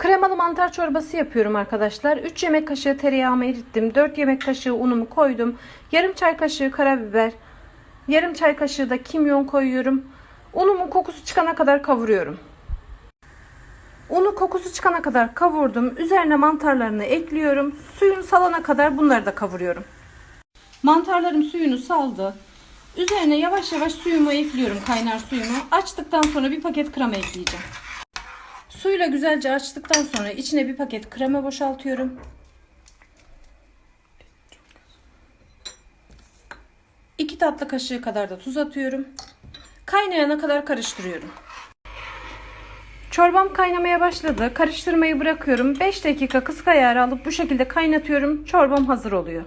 Kremalı mantar çorbası yapıyorum arkadaşlar. 3 yemek kaşığı tereyağımı erittim. 4 yemek kaşığı unumu koydum. Yarım çay kaşığı karabiber. Yarım çay kaşığı da kimyon koyuyorum. Unumun kokusu çıkana kadar kavuruyorum. Unu kokusu çıkana kadar kavurdum. Üzerine mantarlarını ekliyorum. Suyunu salana kadar bunları da kavuruyorum. Mantarlarım suyunu saldı. Üzerine yavaş yavaş suyumu ekliyorum, kaynar suyumu. Açtıktan sonra bir paket krema ekleyeceğim. Suyla güzelce açtıktan sonra içine bir paket krema boşaltıyorum. İki tatlı kaşığı kadar da tuz atıyorum. Kaynayana kadar karıştırıyorum. Çorbam kaynamaya başladı. Karıştırmayı bırakıyorum. 5 dakika kısık ayarı alıp bu şekilde kaynatıyorum. Çorbam hazır oluyor.